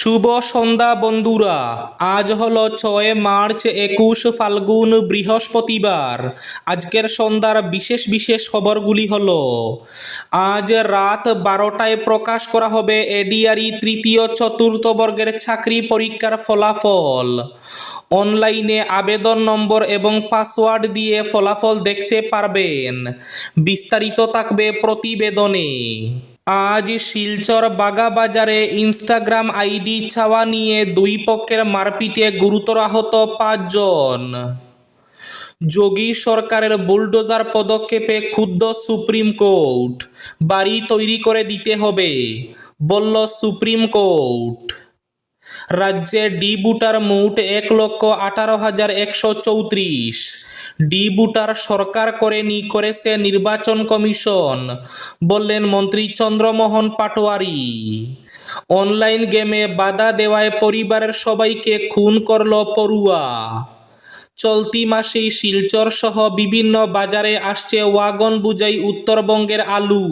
শুভ সন্ধ্যা, বন্ধুরা। আজ হলো ছয় মার্চ একুশ ফাল্গুন বৃহস্পতিবার। আজকের সন্ধ্যার বিশেষ বিশেষ খবরগুলি হল, আজ রাত বারোটায় প্রকাশ করা হবে এডিআরই তৃতীয় চতুর্থ বর্গের চাকরি পরীক্ষার ফলাফল। অনলাইনে আবেদন নম্বর এবং পাসওয়ার্ড দিয়ে ফলাফল দেখতে পারবেন। বিস্তারিত থাকবে প্রতিবেদনে। আজ শিলচর বাগাবাজারে ইনস্টাগ্রাম আইডি ছাওয়া নিয়ে দুই পক্ষের মারপিটে গুরুতর আহত পাঁচজন। যোগী সরকারের বুলডোজার পদক্ষেপে ক্ষুব্ধ সুপ্রিম কোর্ট। বাড়ি তৈরি করে দিতে হবে, বলল সুপ্রিম কোর্ট। রাজ্যে ডি বুটার মোট এক লক্ষ আঠারো হাজার একশো চৌত্রিশ। ডি বুটার সরকার করেনি করেছে নির্বাচন কমিশন, বললেন মন্ত্রী চন্দ্রমোহন পাটোয়ারি। অনলাইন গেমে বাধা দেওয়ায় পরিবারের সবাইকে খুন করল পড়ুয়া। চলতি মাসেই শিলচর সহ বিভিন্ন বাজারে আসছে ওয়াগন বুঝাই উত্তরবঙ্গের আলু।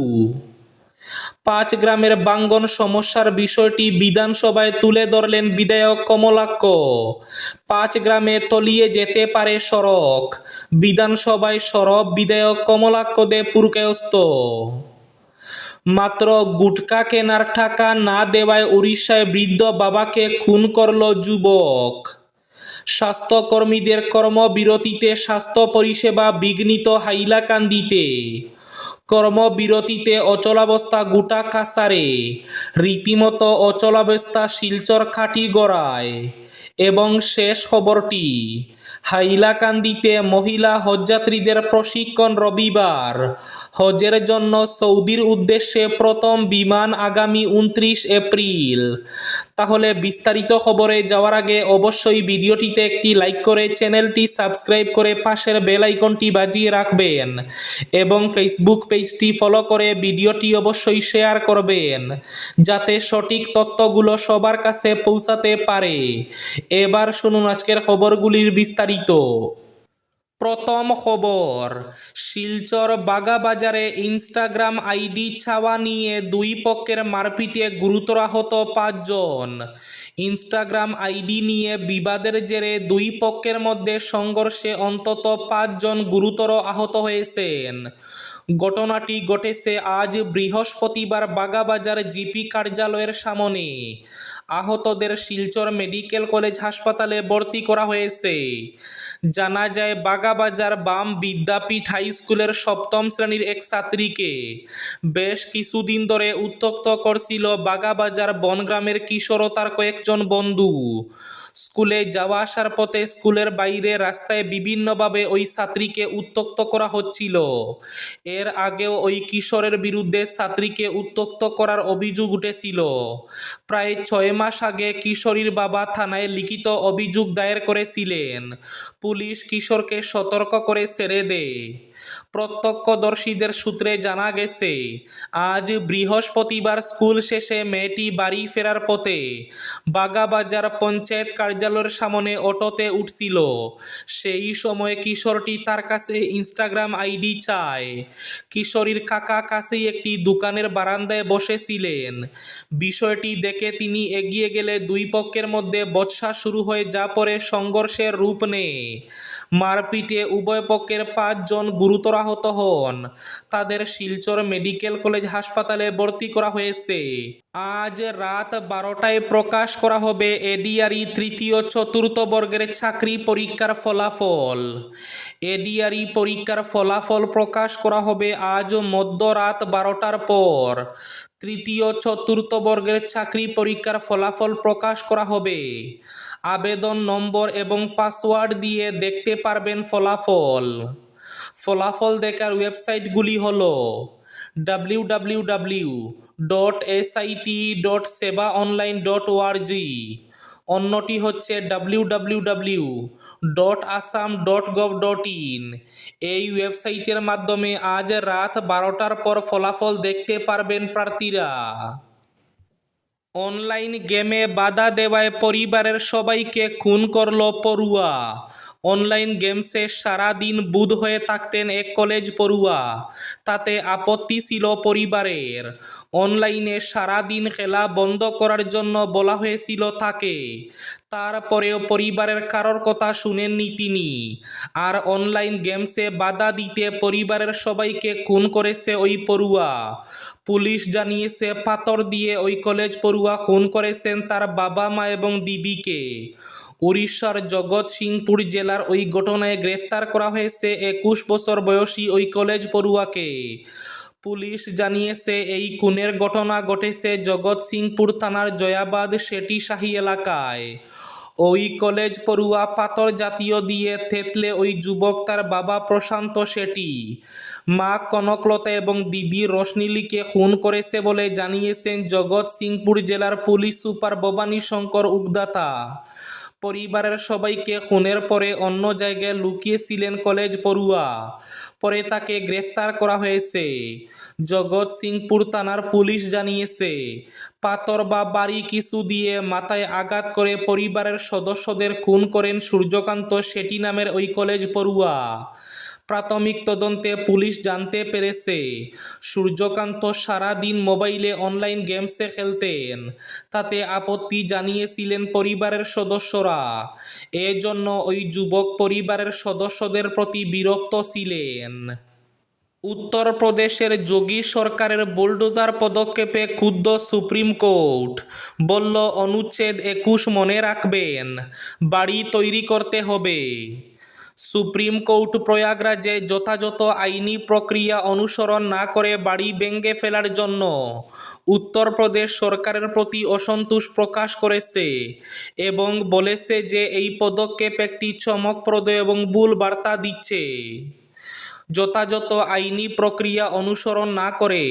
পাঁচ গ্রামের বাঙ্গন সমস্যার বিষয়টি বিধানসভায় তুলে ধরলেন বিধায়ক কমলাক্ষ। পাঁচ গ্রামে তলিয়ে যেতে পারে সড়ক। বিধানসভায় সরব বিধায়ক কমলাক্ষ দে পুরকায়স্ত মাত্র গুটকা কেনার টাকা না দেওয়ায় উড়িষ্যায় বৃদ্ধ বাবাকে খুন করল যুবক। স্বাস্থ্যকর্মীদের কর্মবিরতিতে স্বাস্থ্য পরিষেবা বিঘ্নিত হাইলাকান্দিতে। কর্মবিরতিতে অচলাবস্থা গোটা কাসারে রীতিমতো অচলাবস্থা শিলচর খাটিগড়ায় এবং শেষ খবরটি হাইলাকান্দিতে মহিলা হজযাত্রীদের প্রশিক্ষণ রবিবার। হজের জন্য সৌদির উদ্দেশ্যে প্রথম বিমান আগামী উনত্রিশ এপ্রিল। তাহলে বিস্তারিত খবরে যাওয়ার আগে অবশ্যই ভিডিওটিতে একটি লাইক করে চ্যানেলটি সাবস্ক্রাইব করে পাশের বেল আইকনটি বাজিয়ে রাখবেন এবং ফেসবুক পেজটি ফলো করে ভিডিওটি অবশ্যই শেয়ার করবেন, যাতে সঠিক তথ্যগুলো সবার কাছে পৌঁছাতে পারে। এবার শুনুন আজকের খবরগুলির বিস্তারিত প্রথম খবর, শিলচর বাগাবাজারে ইনস্টাগ্রাম আইডি ছাওয়া নিয়ে দুই পক্ষের মারপিটে গুরুতর আহত পাঁচজন। ইনস্টাগ্রাম আইডি নিয়ে বিবাদের জেরে দুই পক্ষের মধ্যে সংঘর্ষে অন্তত পাঁচজন গুরুতর আহত হয়েছেন। ঘটনাটি ঘটেছে আজ বৃহস্পতিবার বাগাবাজার জিপি কার্যালয়ের সামনে। আহতদের শিলচর মেডিকেল কলেজ হাসপাতালে ভর্তি করা হয়েছে। জানা যায়, বাগাবাজার বাম বিদ্যাপীঠ হাই স্কুলের সপ্তম শ্রেণির এক ছাত্রীকে বেশ কিছুদিন ধরে উত্তক্ত করছিল বাগাবাজার বনগ্রামের কিশোর তার কয়েকজন বন্ধু। স্কুলে যাওয়া আসার পথে স্কুলের বাইরে রাস্তায় বিভিন্নভাবে ওই ছাত্রীকে উত্তক্ত করা হচ্ছিল। এর আগেও ওই কিশোরের বিরুদ্ধে ছাত্রীকে উত্তক্ত করার অভিযোগ উঠেছিল। প্রায় ছয় মাস আগে কিশোরীর বাবা থানায় লিখিত অভিযোগ দায়ের করেছিলেন। পুলিশ কিশোরকে সতর্ক করে ছেড়ে দেয়। প্রত্যক্ষদর্শীদের সূত্রে জানা গেছে, আজ বৃহস্পতিবার স্কুল শেষে মেয়েটি বাড়ি ফেরার পথে বাগাবাজার পঞ্চায়েত কার্যালয়ের সামনে অটোতে উঠছিল। সেই সময় কিশোরটি তার কাছে ইনস্টাগ্রাম আইডি চায়। কিশোরীর কাকা কাছেই একটি দোকানের বারান্দায় বসেছিলেন। বিষয়টি দেখে তিনি এগিয়ে গেলে দুই পক্ষের মধ্যে বৎসা শুরু হয়ে যা পরে সংঘর্ষের রূপ নেয়। মারপিটে উভয় পক্ষের পাঁচজন গুরুতর আহত হন। তাদের শিলচর মেডিকেল কলেজ হাসপাতালে ভর্তি করা হয়েছে। আজ রাত বারোটায় প্রকাশ করা হবে এডিআরই তৃতীয় চতুর্থ বর্গের চাকরি পরীক্ষার ফলাফল। এডিআরই পরীক্ষার ফলাফল প্রকাশ করা হবে আজ মধ্যরাত বারোটার পর। তৃতীয় চতুর্থ বর্গের চাকরি পরীক্ষার ফলাফল প্রকাশ করা হবে। আবেদন নম্বর এবং পাসওয়ার্ড দিয়ে দেখতে পারবেন ফলাফল। ফলাফল দেখার ওয়েবসাইটগুলি হল W W W dot SIT dot Seba online dot ORG অন্যটি হচ্ছে W W W dot Assam dot gov dot in. এই ওয়েবসাইটের মাধ্যমে আজ রাত বারোটার পর ফলাফল দেখতে পারবেন প্রার্থীরা। অনলাইন গেমে বাধা দেওয়ায় পরিবারের সবাইকে খুন করল পড়ুয়া। অনলাইন গেমসে সারা দিন বুধ হয়ে থাকতেন এক কলেজ পড়ুয়া। তাতে আপত্তি ছিল পরিবারের। অনলাইনে সারা দিন খেলা বন্ধ করার জন্য বলা হয়েছিল তাকে। তারপরেও পরিবারের কারোর কথা শুনেননি তিনি। আর অনলাইন গেমসে বাধা দিতে পরিবারের সবাইকে খুন করেছে ওই পড়ুয়া। পুলিশ জানিয়েছে, পাথর দিয়ে ওই কলেজ পড়ুয়া খুন করেছেন তার বাবা মা এবং দিদিকে। উড়িষ্যার জগৎসিংপুর জেলার ওই ঘটনায় গ্রেফতার করা হয়েছে একুশ বছর বয়সী ওই কলেজ পড়ুয়াকে। পুলিশ জানিয়েছে, এই খুনের ঘটনা ঘটেছে জগৎসিংপুর থানার জয়াবাদ শেটিশাহী এলাকায়। ওই কলেজ পড়ুয়া পাথর জাতীয় দিয়ে থেতলে ওই যুবক তার বাবা প্রশান্ত শেঠি। মা কনকলতা এবং দিদি রোশনিলিকে খুন করেছে বলে জানিয়েছেন জগৎসিংপুর জেলার পুলিশ সুপার ভবানী শঙ্কর উগদাতা পরিবারের সবাইকে খুনের পরে অন্য জায়গায় লুকিয়েছিলেন কলেজ পড়ুয়া। পরে তাকে গ্রেফতার করা হয়েছে। জগৎ সিংপুর থানার পুলিশ জানিয়েছে, পাথর বা বাড়ি কিছু দিয়ে মাথায় আঘাত করে পরিবারের সদস্যদের খুন করেন সূর্যকান্ত শেটি নামের ওই কলেজ পড়ুয়া। প্রাথমিক তদন্তে পুলিশ জানতে পেরেছে, সূর্যকান্ত সারাদিন মোবাইলে অনলাইন গেমসে খেলতেন। তাতে আপত্তি জানিয়েছিলেন পরিবারের সদস্যরা। এজন্য ওই যুবক পরিবারের সদস্যদের প্রতি বিরক্ত ছিলেন। উত্তরপ্রদেশের যোগী সরকারের বুলডোজার পদক্ষেপে ক্ষুব্ধ সুপ্রিম কোর্ট, বলল, অনুচ্ছেদ একুশ মনে রাখবেন, বাড়ি তৈরি করতে হবে। সুপ্রিম কোর্ট প্রয়াগরাজে যথাযথ আইনি প্রক্রিয়া অনুসরণ না করে বাড়ি ভেঙে ফেলার জন্য উত্তরপ্রদেশ সরকারের প্রতি অসন্তোষ প্রকাশ করেছে এবং বলেছে যে এই পদক্ষেপ একটি চমকপ্রদ এবং ভুল বার্তা দিচ্ছে। যথাযথ আইনি প্রক্রিয়া অনুসরণ না করে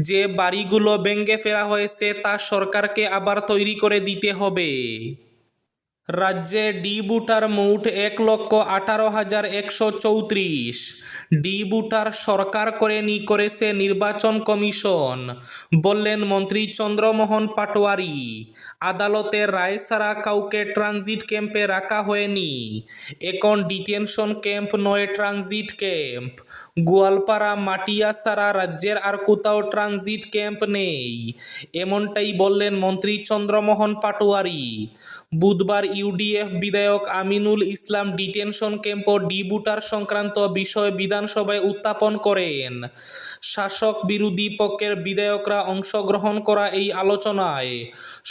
যে বাড়িগুলো ভেঙে ফেলা হয়েছে তা সরকারকে আবার তৈরি করে দিতে হবে। রাজ্যে ডি বুটার মোট এক লক্ষ আঠারো হাজার একশো চৌত্রিশ। ডি বুটার সরকার করে নি করেছে নির্বাচন কমিশন, বললেন মন্ত্রী চন্দ্রমোহন পাটোয়ারি। আদালতের রায় ছাড়া কাউকে ট্রানজিট ক্যাম্পে রাখা হয়নি। এখন ডিটেনশন ক্যাম্প নয়, ট্রানজিট ক্যাম্প। গোয়ালপাড়া মাটিয়া ছাড়া রাজ্যের আর কোথাও ট্রানজিট ক্যাম্প নেই, এমনটাই বললেন মন্ত্রী চন্দ্রমোহন পাটোয়ারি। বুধবার ইউডিএফ বিধায়ক Aminul Islam detention camp D voter সংক্রান্ত বিষয় বিধানসভায় উত্থাপন করেন। শাসক বিরোধী পক্ষের বিধায়করা অংশগ্রহণ করা এই আলোচনায়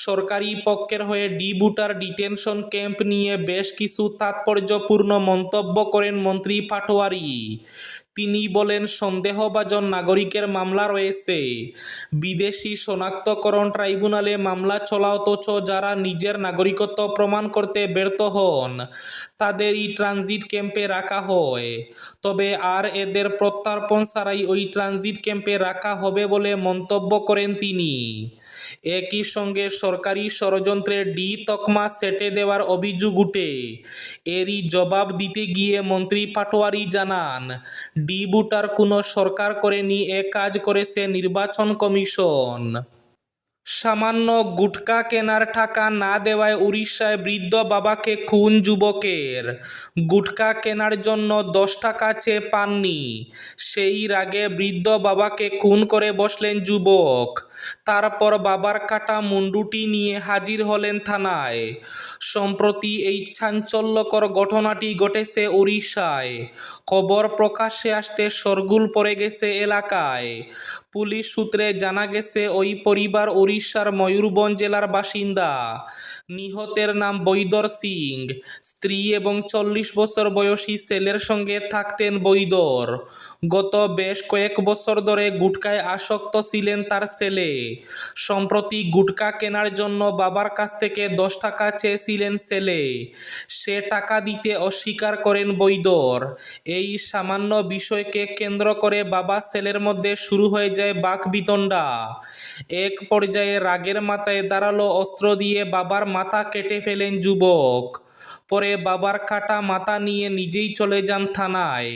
সরকারি পক্ষের হয়ে ডিবুটার ডিটেনশন ক্যাম্প নিয়ে বেশ কিছু তাৎপর্যপূর্ণ মন্তব্য করেন মন্ত্রী পাটোয়ারি। তিনি বলেন, সন্দেহভাজন নাগরিকের মামলা রয়েছে। বিদেশি শনাক্তকরণ ট্রাইব্যুনালে মামলা চলা অথচ যারা নিজের নাগরিকত্ব প্রমাণ করতে ব্যর্থ হন, তাদেরই ট্রানজিট ক্যাম্পে রাখা হয়। তবে আর এদের প্রত্যার্পণ ছাড়াই ওই ট্রানজিট ক্যাম্পে রাখা হবে বলে মন্তব্য করেন তিনি। একই সঙ্গে সরকারি ষড়যন্ত্রে ডি তকমা সেটে দেওয়ার অভিযোগ উঠে। এরই জবাব দিতে গিয়ে মন্ত্রী পাটোয়ারি জানান, ডি বুটার কোনো সরকার করেনি, এ কাজ করেছে নির্বাচন কমিশন। সামান্য গুটকা কেনার টাকা না দেওয়ায় উড়িষ্যায় বৃদ্ধ বাবাকে খুন যুবকের। গুটকা কেনার জন্য দশ টাকা চেয়ে পাননি। সেই রাগে বৃদ্ধ বাবাকে খুন করে বসলেন যুবক। তারপর বাবার কাটা মুন্ডুটি নিয়ে হাজির হলেন থানায়। সম্প্রতি এই চাঞ্চল্যকর ঘটনাটি ঘটেছে উড়িষ্যায়। খবর প্রকাশ্যে আসতে সরগুল পড়ে গেছে এলাকায়। পুলিশ সূত্রে জানা গেছে, ওই পরিবার উড়িষ্যার ময়ূরভঞ্জ জেলার বাসিন্দা। নিহতের নাম বৈদর সিং। স্ত্রী এবং চল্লিশ বছর বয়সী ছেলের সঙ্গে থাকতেন বৈদর। গত বেশ কয়েক বছর ধরে গুটকায় আসক্ত ছিলেন তার ছেলে। সম্প্রতি গুটকা কেনার জন্য বাবার কাছ থেকে দশ টাকা চেয়েছিলেন ছেলে। সে টাকা দিতে অস্বীকার করেন বৈদর। এই সামান্য বিষয়কে কেন্দ্র করে বাবা ছেলের মধ্যে শুরু হয়ে যায় বাকবিতণ্ডা এক পর্যায়ে রাগের মাথায় দাঁড়াল অস্ত্র দিয়ে বাবার মাথা কেটে ফেলেন যুবক। পরে বাবার কাটা মাথা নিয়ে নিজেই চলে যান থানায়।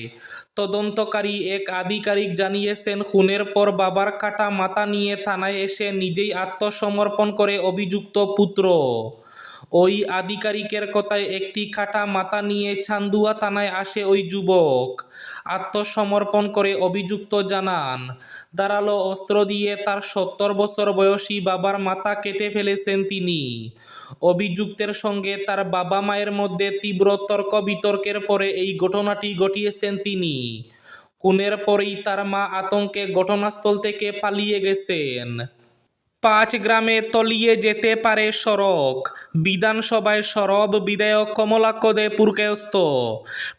তদন্তকারী এক আধিকারিক জানিয়েছেন, খুনের পর বাবার কাটা মাথা নিয়ে থানায় এসে নিজেই আত্মসমর্পণ করে অভিযুক্ত পুত্র। ওই আধিকারিকের কথায় একটি কাটা মাথা নিয়ে ছান্দুয়া থানায় আসে ওই যুবক। আত্মসমর্পণ করে অভিযুক্ত জানান ধারালো অস্ত্র দিয়ে তার সত্তর বছর বয়সী বাবার মাথা কেটে ফেলেছেন তিনি। অভিযুক্তের সঙ্গে তার বাবা মায়ের মধ্যে তীব্র তর্ক বিতর্কের পরে এই ঘটনাটি ঘটিয়েছেন তিনি। খুনের পরেই তার মা আতঙ্কে ঘটনাস্থল থেকে পালিয়ে গেছেন। পাঁচ গ্রামে তলিয়ে যেতে পারে সড়ক। বিধানসভায় সরব বিধায়ক কমলাক্ষ দে পুরকায়স্ত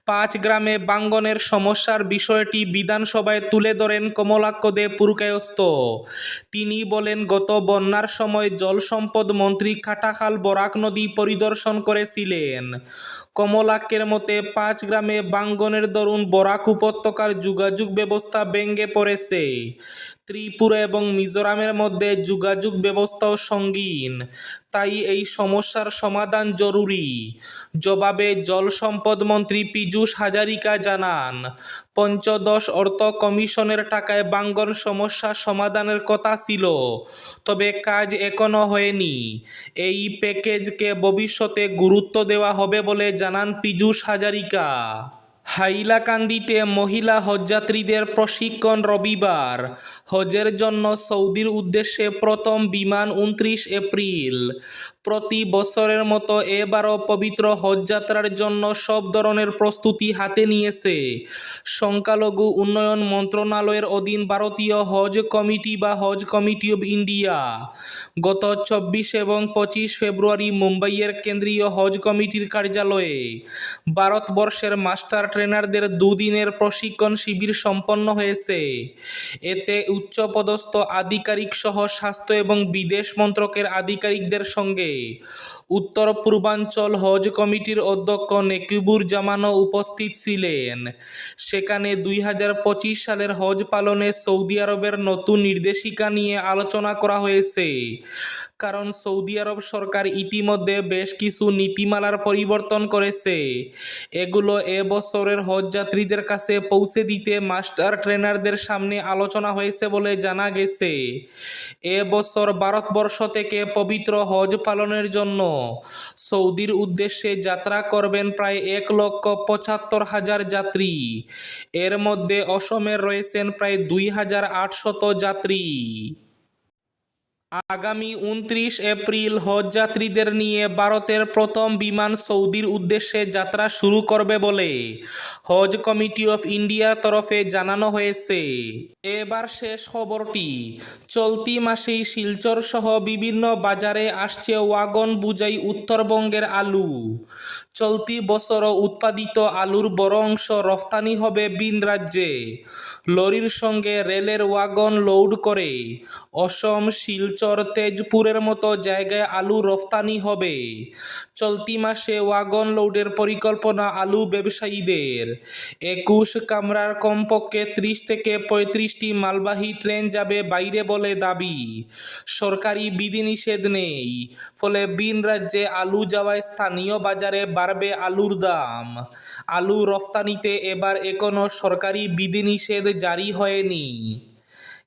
পাঁচ গ্রামে বাঙ্গনের সমস্যার বিষয়টি বিধানসভায় তুলে ধরেন কমলাক্ষ দে পুরকায়স্ত তিনি বলেন, গত বন্যার সময় জল সম্পদ মন্ত্রী খাটাখাল বরাক নদী পরিদর্শন করেছিলেন। কমলাক্ষের মতে, পাঁচ গ্রামে বাঙ্গনের দরুন বরাক উপত্যকার যোগাযোগ ব্যবস্থা ভেঙে পড়েছে। ত্রিপুরা এবং মিজোরামের মধ্যে যোগাযোগ ব্যবস্থাও সঙ্গীন। তাই এই সমস্যার সমাধান জরুরি। জবাবে জল সম্পদ মন্ত্রী পীযূষ হাজারিকা জানান, পঞ্চদশ অর্থ কমিশনের টাকায় বাঙ্গন সমস্যা সমাধানের কথা ছিল, তবে কাজ এখনও হয়নি। এই প্যাকেজকে ভবিষ্যতে গুরুত্ব দেওয়া হবে বলে জানান পীযূষ হাজারিকা। হাইলাকান্দিতে মহিলা হজযাত্রীদের প্রশিক্ষণ রবিবার। হজের জন্য সৌদির উদ্দেশ্যে প্রথম বিমান উনত্রিশ এপ্রিল। প্রতি বছরের মতো এবারও পবিত্র হজযাত্রার জন্য সব ধরনের প্রস্তুতি হাতে নিয়েছে। সংখ্যালঘু উন্নয়ন মন্ত্রণালয়ের অধীন ভারতীয় হজ কমিটি বা হজ কমিটি অব ইন্ডিয়া। গত চব্বিশ এবং পঁচিশ ফেব্রুয়ারি মুম্বাইয়ের কেন্দ্রীয় হজ কমিটির কার্যালয়ে ভারতবর্ষের মাস্টার ট্রেনারদের দুদিনের প্রশিক্ষণ শিবির সম্পন্ন হয়েছে। এতে উচ্চপদস্থ আধিকারিক সহ স্বাস্থ্য এবং বিদেশ মন্ত্রকের আধিকারিকদের সঙ্গে উত্তর পূর্বাঞ্চল হজ কমিটির অধ্যক্ষ নেকিবুর জামানও উপস্থিত ছিলেন। সেখানে দুই হাজার পঁচিশ সালের হজ পালনে সৌদি আরবের নতুন নির্দেশিকা নিয়ে আলোচনা করা হয়েছে। কারণ সৌদি আরব সরকার ইতিমধ্যে বেশ কিছু নীতিমালার পরিবর্তন করেছে। এগুলো এবছরের হজযাত্রীদের কাছে পৌঁছে দিতে মাস্টার ট্রেনারদের সামনে আলোচনা হয়েছে বলে জানা গেছে। এবছর ভারতবর্ষ থেকে পবিত্র হজ পালনের জন্য সৌদির উদ্দেশ্যে যাত্রা করবেন প্রায় এক লক্ষ পঁচাত্তর হাজার যাত্রী। এর মধ্যে অসমের রয়েছেন প্রায় দুই হাজার আটশত যাত্রী। আগামী উনত্রিশ এপ্রিল হজযাত্রীদের নিয়ে ভারতের প্রথম বিমান সৌদির উদ্দেশ্যে যাত্রা শুরু করবে বলে হজ কমিটি অফ ইন্ডিয়ার তরফে জানানো হয়েছে। এবার শেষ খবরটি, চলতি মাসেই শিলচর সহ বিভিন্ন বাজারে আসছে ওয়াগন বুঝাই উত্তরবঙ্গের আলু। চলতি বছর উৎপাদিত আলুর বড় অংশ রফতানি হবে বিন রাজ্যে। লরির সঙ্গে রেলের ওয়াগন লোড করে অসম শিলচর তেজপুরের মতো জায়গায় আলু রফতানি হবে। চলতি মাসে ওয়াগন লোডের পরিকল্পনা আলু ব্যবসায়ীদের। একুশ কামরার কমপক্ষে ত্রিশ থেকে পঁয়ত্রিশটি মালবাহী ট্রেন যাবে বাইরে বলে দাবি। সরকারি বিধিনিষেধ নেই, ফলে ভিন রাজ্যে আলু যাওয়ায় স্থানীয় বাজারে বাড়বে আলুর দাম। আলু রফতানিতে এবার এখনও সরকারি বিধিনিষেধ জারি হয়নি।